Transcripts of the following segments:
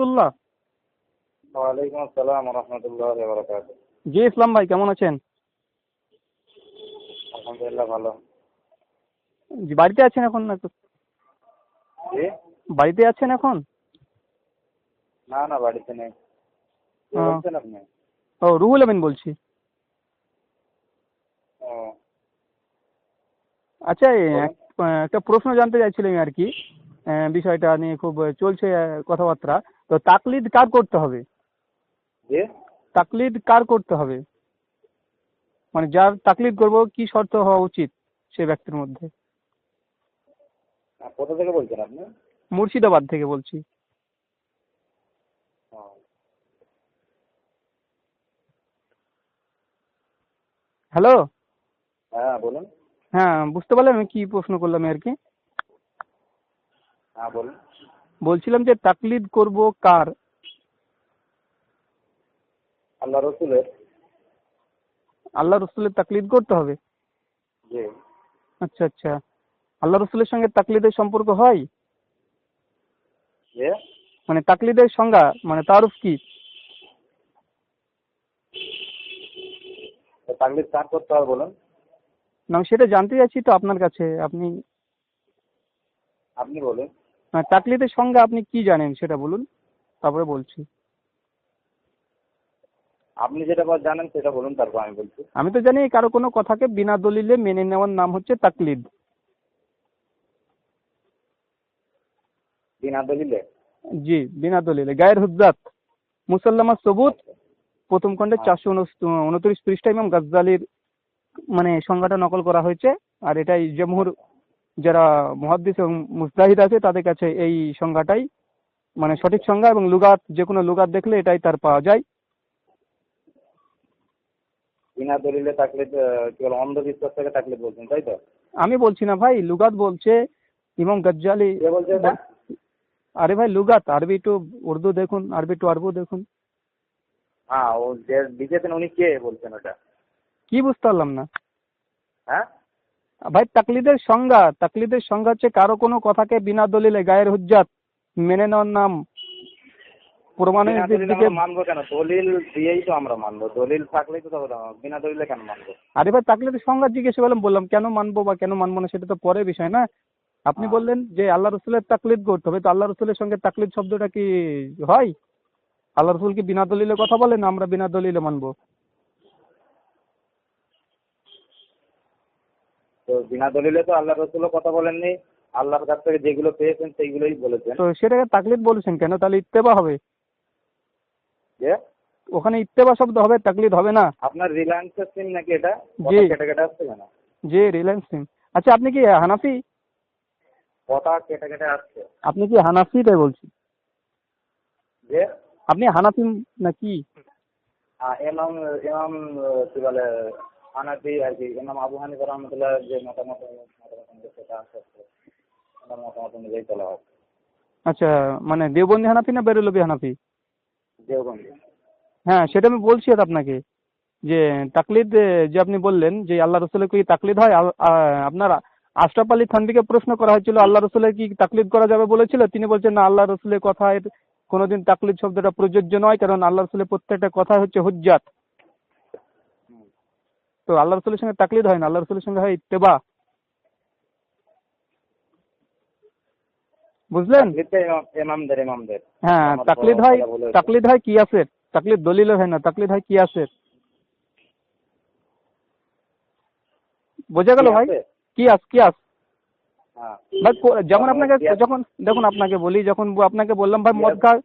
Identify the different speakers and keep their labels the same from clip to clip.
Speaker 1: রহমতুল্লাহ।
Speaker 2: ওয়ালাইকুম আসসালাম রহমতুল্লাহ
Speaker 1: জি ইসলাম ভাই কেমন আছেন?
Speaker 2: আলহামদুলিল্লাহ ভালো।
Speaker 1: জি বাড়িতে আছেন এখন না বাড়িতে আছেন এখন?
Speaker 2: না না বাড়িতে নেই।
Speaker 1: ও।
Speaker 2: বলছেন আপনি?
Speaker 1: ও রুহুল আমিন বলছি। আচ্ছা এই একটা প্রশ্ন জানতে চাইছিলাম আর কি। বিষয়টা নিয়ে খুব চলছে কথাবার্তা। তো তাকলিদ কার করতে হবে? তাকলিদ কার করতে হবে? মানে যার তাকলিদ করব কি শর্ত হওয়া উচিত সে ব্যক্তির মধ্যে?
Speaker 2: কোথা থেকে বলছেন আপনি?
Speaker 1: মুর্শিদাবাদ থেকে বলছি। হ্যালো?
Speaker 2: হ্যাঁ বলুন।
Speaker 1: হ্যাঁ বুঝতে পারলাম আমি কি প্রশ্ন করলাম আর কি?
Speaker 2: হ্যাঁ বলুন।
Speaker 1: বলছিলাম যে তাকলিদ করব কার?
Speaker 2: আল্লাহ রসুলের।
Speaker 1: আল্লাহ রসুলের তাকলিদ করতে হবে?
Speaker 2: জি।
Speaker 1: আচ্ছা আচ্ছা। আল্লাহ রসুলের সঙ্গে তাকলিদের সম্পর্ক হয়? মানে তাকলিদের সংজ্ঞা মানে তারুফ কি?
Speaker 2: তাকলিদ কার করতে হবে বলুন?
Speaker 1: না আমি সেটা জানতে চাইছি তো আপনার কাছে। আপনি
Speaker 2: আপনি বলুন।
Speaker 1: মানে তাকলিদের সংজ্ঞা আপনি কি জানেন সেটা বলুন? তারপরে বলছি।
Speaker 2: আপনি যেটা জানেন সেটা বলুন তারপর আমি বলছি।
Speaker 1: আমি তো জানি কারও কোনো কথাকে বিনা দলিলে মেনে নেওয়ার নাম হচ্ছে তাকলিদ।
Speaker 2: বিনা দলিলে?
Speaker 1: জি বিনা দলিলে। গায়ের হুজ্জাত মুসাল্লামা সবুত প্রথম খণ্ডে চারশো উনত্রিশ পৃষ্ঠা ইমাম গাজ্জালির মানে সংজ্ঞাটা নকল করা হয়েছে আর এটাই জমহুর যারা মুহাদ্দিস এবং মুস্তাহিদ আছে তাদের কাছে এই সংজ্ঞাটাই মানে সঠিক সংজ্ঞা এবং লুগাত যে কোনো লুগাত দেখলে এটাই তার পাওয়া যায়।
Speaker 2: বিনা দলিলে অন্ধবিশ্বাস থেকে তাকলিদ বলছেন তাই তো?
Speaker 1: আমি বলছি না ভাই লুগাত বলছে ইমাম গজ্জালি? আরে ভাই লুগাত আরবি টু উর্দু দেখুন আরবি টু আরবু দেখুন।
Speaker 2: হ্যাঁ ও যে লিখেছেন উনি কে বলছেন ওটা?
Speaker 1: কি বুঝতে পারলাম না।
Speaker 2: হ্যাঁ?
Speaker 1: ভাই তাকলিদের সংজ্ঞা তাকলিদের সংজ্ঞা হচ্ছে কারও কোনো কথাকে বিনা দলিলে গায়ের হুজ্জাত মেনে নেওয়ার নাম। প্রমাণের
Speaker 2: বিনা
Speaker 1: দিক থেকে
Speaker 2: মানবো কেন? দলিল দিয়েই তো আমরা মানবো। দলিল থাকলেই তো বিনা দলিলে কেন মানবো?
Speaker 1: আরে ভাই তাকলিদের সংজ্ঞা জিজ্ঞেস করলাম বললাম কেন মানবো বা কেন মানবো না? সেটা তো পরের বিষয় না। আপনি
Speaker 2: হ্যাঁ।
Speaker 1: বললেন যে আল্লাহ রসুলের তাকলিদ করতে হবে। তো আল্লাহ রসুলের সঙ্গে তাকলিদ শব্দটা কি হয়? আল্লাহ রসুল কি বিনা দলিলে কথা বলেন? আমরা বিনা দলিলে মানবো।
Speaker 2: তো বিনা দলিলে তো আল্লাহ রসুলও কথা বলেননি আল্লাহর কাছ থেকে যেগুলো পেয়েছেন সেইগুলোই বলেছেন।
Speaker 1: তো সেটাকে তাকলিদ বলেছেন কেন? তাহলে ইত্তেবা হবে।
Speaker 2: যে?
Speaker 1: ওখানে ইত্তেবা শব্দ হবে তাকলিদ হবে না।
Speaker 2: আপনার রিলায়েন্সের সিম নাকি এটা?
Speaker 1: জি।
Speaker 2: কথা কেটে কেটে আসছে কেন?
Speaker 1: যে রিলায়েন্স সিম। আচ্ছা আপনি কি হানাফি?
Speaker 2: কথা কেটে কেটে আসছে।
Speaker 1: আপনি কি হানাফি তাই বলছি?
Speaker 2: যে?
Speaker 1: আপনি হানাফি নাকি?
Speaker 2: আহ, ইমাম আহ, কি বলে হানাফি আর কি। ইমাম আবু হানিফা রহমতুল্লাহ যে মতামত মতামত অনুযায়ী সেটা মতামত অনুযায়ী চলা হয়
Speaker 1: আচ্ছা মানে দেওবন্দি হানাফি না বেরুলবি হানাফি?
Speaker 2: দেওবন্দি।
Speaker 1: হ্যাঁ সেটা আমি বলছি আপনাকে। যে তাকলিদ যে আপনি বললেন যে আল্লাহ রসুলের কি তাকলিদ হয়? আপনার আশরাফ আলী থানভিকে প্রশ্ন করা হয়েছিল আল্লাহ রসুলের কি তাকলিদ করা যাবে বলেছিল? তিনি বলছেন না আল্লাহ রসুলের কথায় কোনোদিন তাকলিদ শব্দটা প্রযোজ্য নয় কারণ আল্লাহ রসুলের প্রত্যেকটা কথা হচ্ছে হুজ্জাত। তো আল্লাহ রসুলের সঙ্গে তাকলিদ হয় না? আল্লাহ রসুলের সঙ্গে হয় ইত্তেবা। বুঝলেন? হ্যাঁ তাকলিদ হয় তাকলিদ হয় কিয়াসের। তাকলিদ দলিলের হয় না। তাকলিদ হয় কিয়াসের। বোঝা গেল ভাই?
Speaker 2: আছে? হ্যাঁ।
Speaker 1: ভাই কো- যেমন আপনাকে যখন দেখুন আপনাকে বলি যখন আপনাকে বললাম ভাই মদ খা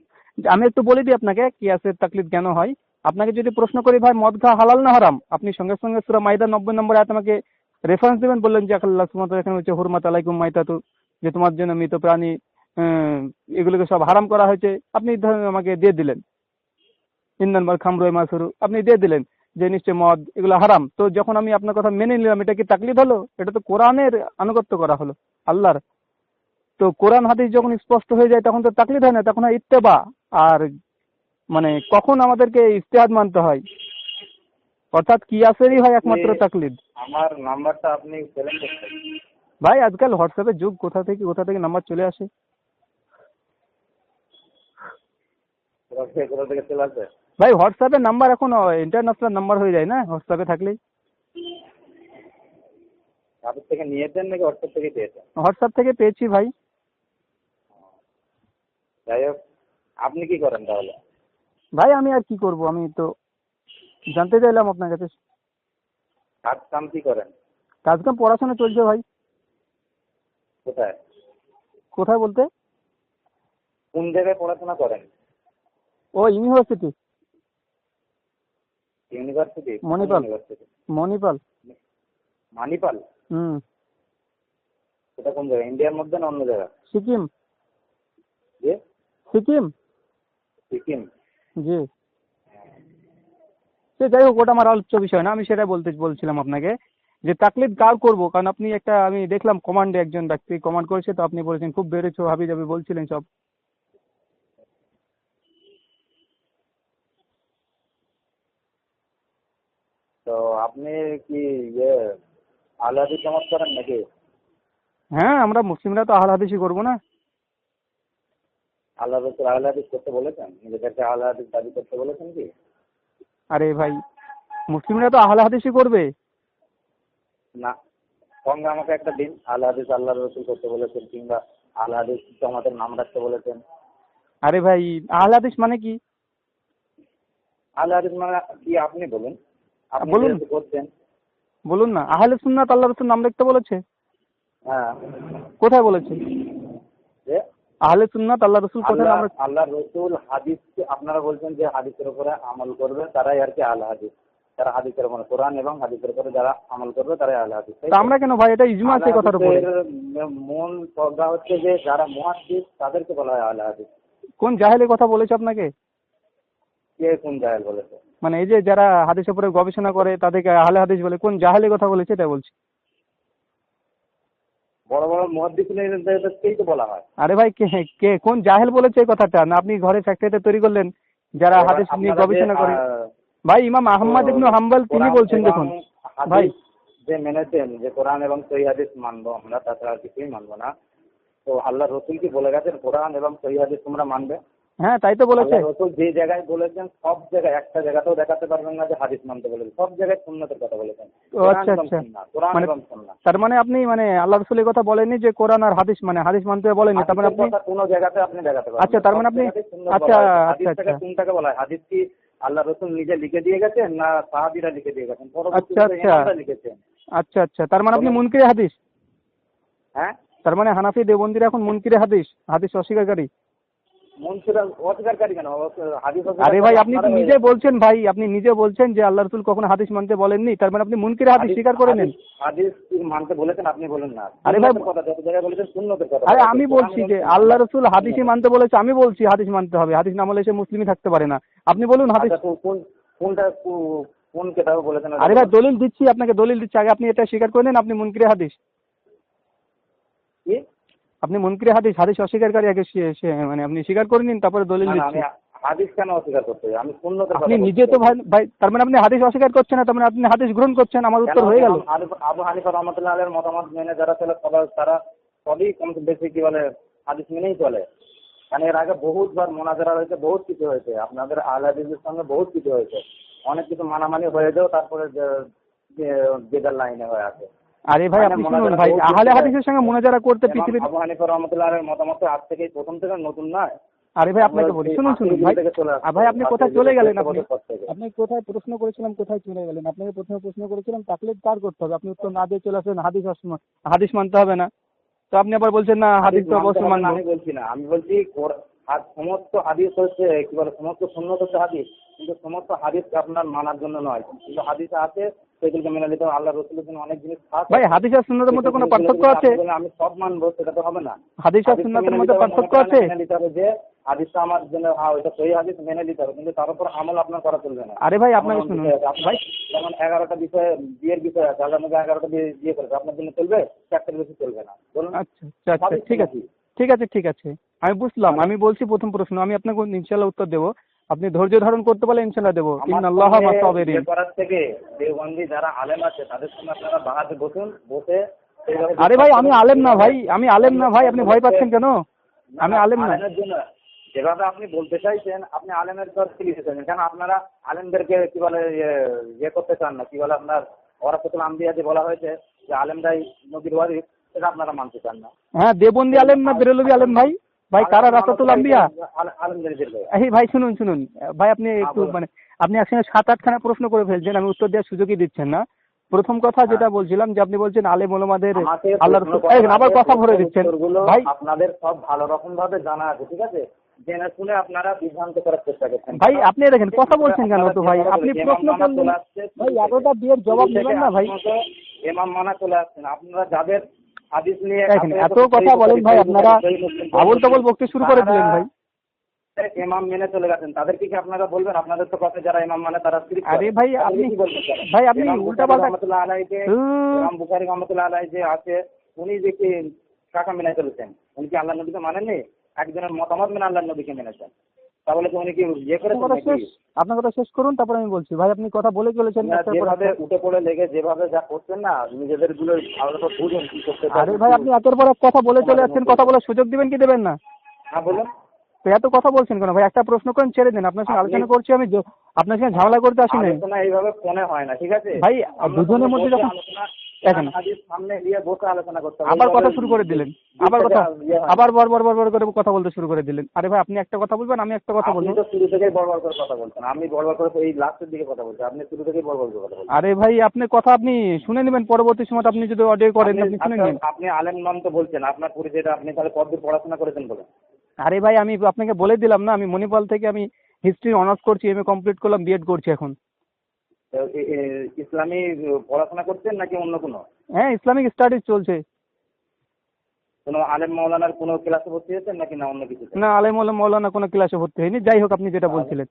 Speaker 1: আমি একটু বলে দিই আপনাকে কি আছে তাকলিদ কেন হয়? আপনাকে যদি প্রশ্ন করি, ভাই, মদ খা হালাল না হারাম? আপনি সঙ্গে সঙ্গে সুরা মাইদা নব্বই নম্বর আয়াত আমাকে রেফারেন্স দেবেন, বললেন যে আল্লাহ এখানে হচ্ছে হুরমাত আলাইকুম মাইতাতু যে তোমার জন্য মৃত প্রাণী এগুলোকে সব হারাম করা হয়েছে। আপনি ধরেন আমাকে দিয়ে দিলেন। ইন্দান বার খামরুই মাসুরু আপনি দিয়ে দিলেন যে নিশ্চয় মদ, এগুলো হারাম। তো যখন আমি আপনার কথা মেনে নিলাম, এটা কি তাকলিদ হলো? এটা তো কোরআনের আনুগত্য করা হলো, আল্লাহর। তো কোরআন হাদিস যখন স্পষ্ট হয়ে যায়, তখন তো তাকলিদ হয় না, তখন ইত্তেবা। আর মানে কখন আমাদেরকে ইস্তেহাদ মানতে হয়? অর্থাৎ কিয়াসেরই হয় একমাত্র তাকলিদ।
Speaker 2: আমার নাম্বারটা আপনি পেলেন?
Speaker 1: ভাই আজকাল হোয়াটসঅ্যাপের যুগ কোথা থেকে কোথা থেকে নাম্বার চলে আসে?
Speaker 2: কোথা থেকে চলে আসে?
Speaker 1: ভাই হোয়াটসঅ্যাপের নাম্বার এখন ইন্টারন্যাশনাল নাম্বার হয়ে যায় না হোয়াটসঅ্যাপে থাকলেই?
Speaker 2: থেকে নিয়েছেন নাকি হোয়াটসঅ্যাপ থেকে পেয়েছেন?
Speaker 1: হোয়াটসঅ্যাপ থেকে পেয়েছি ভাই।
Speaker 2: যাই হোক আপনি কি করেন তাহলে?
Speaker 1: ভাই আমি আর কি করব? আমি তো জানতে চাইলাম আপনার কাছে।
Speaker 2: কাজ কাম কি করেন?
Speaker 1: কাজ কাম পড়াশোনা চলছে ভাই।
Speaker 2: কোথায়?
Speaker 1: কোথায় বলতে?
Speaker 2: কোন জায়গায় পড়াশোনা করেন?
Speaker 1: ও ইউনিভার্সিটি।
Speaker 2: ইউনিভার্সিটি?
Speaker 1: মণিপাল। মণিপাল।
Speaker 2: মানিপাল?
Speaker 1: হুম।
Speaker 2: এটা কোন জায়গা ইন্ডিয়ার মধ্যে না অন্য জায়গা
Speaker 1: সিকিম। সিকিম।
Speaker 2: সিকিম।
Speaker 1: জি। সে যাই হোক ওটা আমার আলোচ্য বিষয় না আমি সেটাই বলতে বলছিলাম আপনাকে যে তাকলিদ কার করব কারণ আপনি একটা আমি দেখলাম কমান্ডে একজন ব্যক্তি কমান্ড করেছে তো আপনি বলেছেন খুব বেড়েছো হাবি যাবি বলছিলেন সব।
Speaker 2: তো আপনি কি ইয়ে আলাদি জমাত করেন নাকি?
Speaker 1: হ্যাঁ আমরা মুসলিমরা তো হাদিসই করব না।
Speaker 2: আল্লাহ রসুল আল্লাহ হাদিস করতে বলেছেন? নিজেদেরকে আল্লাহ হাদিস দাবি করতে বলেছেন কি?
Speaker 1: আরে ভাই মুসলিমরা তো আহল হাদিসই করবে।
Speaker 2: না সঙ্গে আমাকে একটা দিন আল্লাহ হাদিস আল্লাহ রসুল করতে বলেছেন কিংবা আল্লাহ হাদিস জমাতের নাম রাখতে বলেছেন।
Speaker 1: আরে ভাই আহল হাদিস মানে কি?
Speaker 2: আল্লাহ হাদিস মানে কি আপনি বলুন? আপনি
Speaker 1: বলুন।
Speaker 2: করছেন।
Speaker 1: বলুন না আহলে সুন্নাত আল্লাহ রসুল নাম লিখতে বলেছে?
Speaker 2: হ্যাঁ।
Speaker 1: কোথায় বলেছে? আহলে সুন্নাত আল্লাহ রসুল কোথায়? নাম
Speaker 2: আল্লাহ রসুল হাদিস আপনারা বলছেন যে হাদিসের উপরে আমল করবে তারাই আর কি আল্লাহ হাদিস। যারা হাদিসের উপরে কোরআন এবং হাদিসের উপরে যারা আমল করবে তারাই আল্লাহ হাদিস
Speaker 1: আমরা কেন ভাই এটা ইজমা আছে কথার উপরে?
Speaker 2: মূল পর্দা হচ্ছে যে যারা মুহাদ্দিস তাদেরকে বলা হয় আল্লাহ হাদিস।
Speaker 1: কোন জাহেলি কথা বলেছে আপনাকে?
Speaker 2: কে কোন জাহেল বলেছে?
Speaker 1: মানে এই যে যারা হাদিসের উপরে গবেষণা করে তাদেরকে আহলে হাদিস বলে কোন জাহেলি কথা বলেছে এটা বলছি।
Speaker 2: বড় বড় মুহাদ্দিসকেই তো বলা হয়?
Speaker 1: আরে ভাই কে কে কোন জাহেল বলেছে এই কথাটা? না আপনি ঘরে ফ্যাক্টরিতে তৈরি করলেন যারা হাদিস নিয়ে গবেষণা করে। ভাই ইমাম আহমদ ইবনু হাম্বল তিনি বলছেন দেখুন। ভাই।
Speaker 2: যে মেনেছেন যে কোরআন এবং সহি হাদিস মানবো আমরা তাছাড়া আর কিছুই মানবো না। তো আল্লাহ রসুল কি বলে গেছেন? কোরআন এবং সহি হাদিস তোমরা মানবে?
Speaker 1: হ্যাঁ তাই তো বলেছে।
Speaker 2: রসুল যে জায়গায় বলেছেন সব জায়গায় একটা জায়গাতেও দেখাতে পারবেন না যে হাদিস মানতে বলেছেন সব জায়গায় সুন্নতের কথা বলেছেন।
Speaker 1: আচ্ছা, আচ্ছা। মানে- তার মানে আপনি মানে আল্লাহ রসুল এই কথা বলেননি যে কোরআন আর হাদিস মানে হাদিস মানতে বলেননি তার মানে আপনি
Speaker 2: কোনো জায়গাতে আপনি দেখাতে পারবেন
Speaker 1: আচ্ছা, তার মানে আপনি- আচ্ছা। আচ্ছা, আচ্ছা।
Speaker 2: কোনটাকে বলা হয়? হাদিস কি আল্লাহ রসুল নিজে লিখে দিয়ে গেছেন না সাহাবিরা লিখে দিয়ে গেছেন?
Speaker 1: আচ্ছা, আচ্ছা।
Speaker 2: লিখেছেন।
Speaker 1: আচ্ছা আচ্ছা। তার মানে আপনি। মুনকিরে হাদিস?
Speaker 2: হ্যাঁ?
Speaker 1: তার মানে হানাফি দেবন্দিরা এখন মুনকিরে হাদিস হাদিস অস্বীকারী। আরে ভাই আপনি তো নিজে বলছেন ভাই আপনি নিজে বলছেন যে আল্লাহ রসুল কখনো হাদিস মানতে বলেননি তার মানে আপনি মুনকিরে হাদিস স্বীকার করে নেন।
Speaker 2: হাদিস- মানতে বলেছেন আপনি বলুন না।
Speaker 1: আরে ভাই- আরে আমি বলছি যে আল্লাহ রসুল হাদিসই মানতে বলেছে আমি বলছি হাদিস মানতে হবে। হাদিস না মানলে সে মুসলিমই থাকতে পারে না। আপনি বলুন হাদিস
Speaker 2: আচ্ছা, কোনটা কোন কেতাবে বলেছেন
Speaker 1: আরে ভাই দলিল দিচ্ছি আপনাকে দলিল দিচ্ছি আগে আপনি এটা স্বীকার করে নেন আপনি মুনকিরে হাদিস।
Speaker 2: কি?
Speaker 1: আপনি মুনকিরে হাদিস হাদিস অস্বীকারী আগে মানে আপনি স্বীকার করে নিন তারপরে দলিল দিচ্ছি।
Speaker 2: হাদিস কেন অস্বীকার করতে আমি সুন্নতের
Speaker 1: আপনি নিজে তো ভাই ভাই তার মানে আপনি হাদিস অস্বীকার করছেন না তার মানে আপনি হাদিস গ্রহণ করছেন আমার উত্তর হয়ে গেল।
Speaker 2: আবু- হানিফা রহমতুল্লাহ মতামত মেনে যারা চলে সবাই তারা সবই কম বেশি কি বলে হাদিস মেনেই চলে। কারণ এর আগে বহুতবার মোনাজারা হয়েছে বহুত কিছু হয়েছে। আপনাদের আল হাদিসের সঙ্গে বহুত কিছু হয়েছে। অনেক কিছু মানামানি হয়ে যাও তারপরে যে- যে লাইনে হয়ে আছে।
Speaker 1: আরে ভাই
Speaker 2: মানে
Speaker 1: আপনি শুনুন ভাই আহলে হাদিসের সঙ্গে মোনাজারা করতে পৃথিবীর
Speaker 2: আবু হানিফা মতামত আজ থেকেই প্রথম থেকে নতুন নয়।
Speaker 1: আরে ভাই আপনাকে বলি শুনুন শুনুন ভাই।
Speaker 2: থেকে
Speaker 1: ভাই আপনি কোথায় চলে গেলেন? আপনি
Speaker 2: থেকে।
Speaker 1: আপনি কোথায় প্রশ্ন করেছিলাম কোথায় চলে গেলেন? আপনাকে প্রথমে প্রশ্ন করেছিলাম তাকলিদ কার করতে হবে? আপনি উত্তর না দিয়ে চলে আসলেন হাদিস হাদিস মানতে হবে না। তো আপনি আবার বলছেন না হাদিস তো অবশ্যই মানবো।
Speaker 2: আমি বলছি না। আমি বলছি আর সমস্ত হাদিস হচ্ছে কি বলে সমস্ত সুন্নত হচ্ছে হাদিস। কিন্তু সমস্ত হাদিস আপনার মানার জন্য নয়। কিন্তু হাদিস আছে সেগুলোকে মেনে নিতে হবে আল্লাহ রসুলের জন্য অনেক জিনিস
Speaker 1: ভাই হাদিস আর সুন্নতের মধ্যে কোনো পার্থক্য আছে?
Speaker 2: আমি সব মানবো সেটা তো হবে না।
Speaker 1: হাদিস আর সুন্নতের মধ্যে পার্থক্য আছে?
Speaker 2: মেনে নিতে হবে যে হাদিসটা আমার জন্য হ্যাঁ ওইটা সহি হাদিস মেনে নিতে হবে কিন্তু তার উপর আমল আপনার করা চলবে না।
Speaker 1: আরে ভাই আপনাকে শুনুন।
Speaker 2: আপনার
Speaker 1: ভাই
Speaker 2: যেমন এগারোটা বিষয়ে বিয়ের বিষয় আছে আল্লাহ নবী এগারোটা বিয়ে বিয়ে করেছে আপনার জন্য চলবে চারটের বেশি চলবে না। বলুন।
Speaker 1: আচ্ছা আচ্ছা আচ্ছা ঠিক আছে ঠিক আছে ঠিক আছে। আমি বুঝলাম আমি বলছি প্রথম প্রশ্ন আমি আপনাকে ইনশাল্লাহ উত্তর দেবো। আপনি ধৈর্য ধারণ করতে পারলে ইনশাল্লাহ দেবো। ইন আল্লাহ মাসাবিরিন
Speaker 2: করার থেকে দেওবন্দি যারা আলেম আছে তাদের সঙ্গে আপনারা বাহাতে বসুন বসে
Speaker 1: আরে ভাই আমি আলেম না ভাই আমি আলেম না ভাই আপনি ভয় পাচ্ছেন কেন? আমি আলেম না।
Speaker 2: যেভাবে আপনি বলতে চাইছেন আপনি আলেমের দর লিখতে চাইছেন কেন আপনারা আলেমদেরকে কি বলে ইয়ে ইয়ে করতে চান না? কি বলে আপনার ওরাফতুল আম্বিয়া যে বলা হয়েছে যে আলেমরাই নদীর ওয়ারিস সেটা আপনারা মানতে চান না।
Speaker 1: হ্যাঁ দেবন্দি আলেম না বেরলবি আলেম ভাই? ভাই কারা রাসাতুল আম্বিয়া?
Speaker 2: আলে-
Speaker 1: এই ভাই শুনুন শুনুন। ভাই আপনি একটু মানে আপনি একসঙ্গে সাত আটখানা প্রশ্ন করে ফেলছেন আমি উত্তর দেওয়ার সুযোগই দিচ্ছেন না। প্রথম কথা যেটা বলছিলাম যে আপনি বলছেন আলেম ওলামাদের
Speaker 2: আমাকে
Speaker 1: আল্লাহ
Speaker 2: প্রশ্ন
Speaker 1: রসুল।
Speaker 2: করার
Speaker 1: এই, আবার কথা ভরে দিচ্ছেন। ভাই।
Speaker 2: আপনাদের সব ভালো রকম ভাবে জানা আছে ঠিক আছে? জেনে শুনে আপনারা বিভ্রান্ত করার চেষ্টা করছেন।
Speaker 1: ভাই আপনি দেখেন কথা বলছেন কেন তো ভাই? আপনি প্রশ্ন করলেন। ভাই এতটা বিয়ের জবাব নেবেন না ভাই।
Speaker 2: এমাম মানা চলে আসছেন আপনারা যাদের হাদিস নিয়ে
Speaker 1: দেখেন এত কথা বলেন ভাই আপনারা আবল তাবল বকতে শুরু করে দিলেন ভাই।
Speaker 2: এমাম মেনে চলে গেছেন তাদেরকে কি আপনারা বলবেন? আপনাদের তো কথা যারা ইমাম মানে তারা।
Speaker 1: আরে ভাই আপনি ভাই আপনি উল্টা পাল্টা
Speaker 2: রহমতুল্লাহ আলাইকে ইমাম বুখারী রহমতুল্লাহ আলাই যে আছে উনি যে কি কাকা মেনে চলেছেন? উনি কি আল্লাহ নবীকে মানেননি? একজনের মতামত মেনে আল্লাহ নবীকে মেনেছেন। তাহলে কি উনি কি ইয়ে
Speaker 1: শেষ আপনার কথা শেষ করুন তারপর আমি বলছি। ভাই আপনি কথা বলে চলেছেন
Speaker 2: না, যেভাবে উঠে পড়ে লেগে যেভাবে যা করছেন না নিজেদেরগুলো ভালো করে বুঝুন কি করতে।
Speaker 1: আরে ভাই আপনি একের পর এক কথা বলে চলে যাচ্ছেন কথা বলার সুযোগ দিবেন কি দেবেন না?
Speaker 2: হ্যাঁ বলুন।
Speaker 1: এত কথা বলছেন কেন? ভাই একটা প্রশ্ন করেন ছেড়ে দিন। আপনার সঙ্গে আলোচনা করছি আমি আপনার সঙ্গে ঝামেলা করতে আসি নাই।
Speaker 2: এইভাবে ফোনে হয় না ঠিক আছে?
Speaker 1: ভাই, দুজনের মধ্যে যখন-
Speaker 2: হবে।
Speaker 1: আবার কথা শুরু করে দিলেন। আবার কথা
Speaker 2: ইয়ে।
Speaker 1: আবার বর বর বর বর করে কথা বলতে শুরু করে দিলেন। আরে ভাই আপনি একটা কথা বলবেন আমি একটা কথা বলব।
Speaker 2: তো শুরু থেকেই বড় করে কথা বলছেন। আমি বড় করে এই লাস্টের দিকে কথা বলছি। আপনি শুরু থেকেই বড় করে কথা বলছেন।
Speaker 1: আরে ভাই আপনি কথা আপনি শুনে নেবেন। পরবর্তী সময় আপনি যদি অডিও করেন আপনি শুনে নেবেন।
Speaker 2: আপনি আলেম নাম তো বলছেন। আপনার পরিচয়টা আপনি তাহলে কতদূর পড়াশোনা করেছেন বলেন?
Speaker 1: আরে ভাই আমি আপনাকে বলে দিলাম না। আমি মণিপাল থেকে আমি হিস্ট্রি অনার্স করছি এম এ কমপ্লিট করলাম বিএড করছি এখন।
Speaker 2: ইসলামী পড়াশোনা করছেন নাকি অন্য কোনো?
Speaker 1: হ্যাঁ ইসলামিক স্টাডিজ চলছে।
Speaker 2: কোনো আলেম মৌলানার কোনো ক্লাসে ভর্তি হয়েছেন নাকি না অন্য কিছুতে?
Speaker 1: না আলেম মৌলানা কোনো ক্লাসে ভর্তি হয়নি। যাই হোক আপনি যেটা বলছিলেন।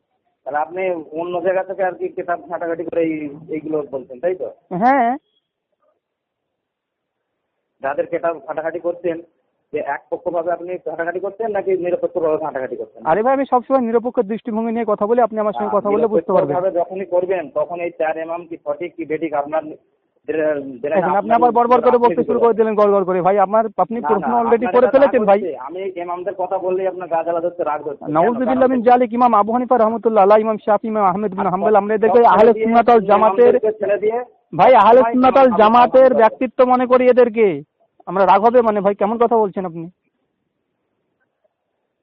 Speaker 2: তাহলে আপনি অন্য জায়গা থেকে আর কি কেতাব ঘাটাঘাটি করে এই এইগুলো বলছেন তাই তো?
Speaker 1: হ্যাঁ।
Speaker 2: যাদের কেতাব ঘাটাঘাটি করছেন যে একপক্ষভাবে আপনি ঘাটাঘাটি করছেন নাকি নিরপেক্ষভাবে ঘাটাঘাটি করছেন?
Speaker 1: আরে ভাই আমি সবসময় নিরপেক্ষ দৃষ্টিভঙ্গি নিয়ে কথা বলি আপনি আমার সঙ্গে কথা বললে বুঝতে পারবেন।
Speaker 2: যখনই করবেন তখন এই চার এমাম কি সঠিক কি বেঠিক আপনার
Speaker 1: আপনি আবার বড় বড় করে বকতে শুরু করে দিলেন গড় গড় করে। ভাই আমার আপনি প্রশ্ন অলরেডি করে ফেলেছেন ভাই।
Speaker 2: আমি এমামদের কথা বললেই আপনার গা জ্বালা ধরছে রাগ ধরছে।
Speaker 1: নাউজুবিল্লাহ মিন জালিক ইমাম আবু হানিফা রহমতুল্লাহ আলাইহি ইমাম শাফি ইমাম আহমেদ বিন হাম্বল আমরা এদেরকে আহলে সুন্নাত ওয়াল জামাতের ভাই আহলে সুন্নাত ওয়াল জামাতের ব্যক্তিত্ব মনে করি এদেরকে। আমরা রাগ হবে মানে ভাই কেমন কথা বলছেন আপনি?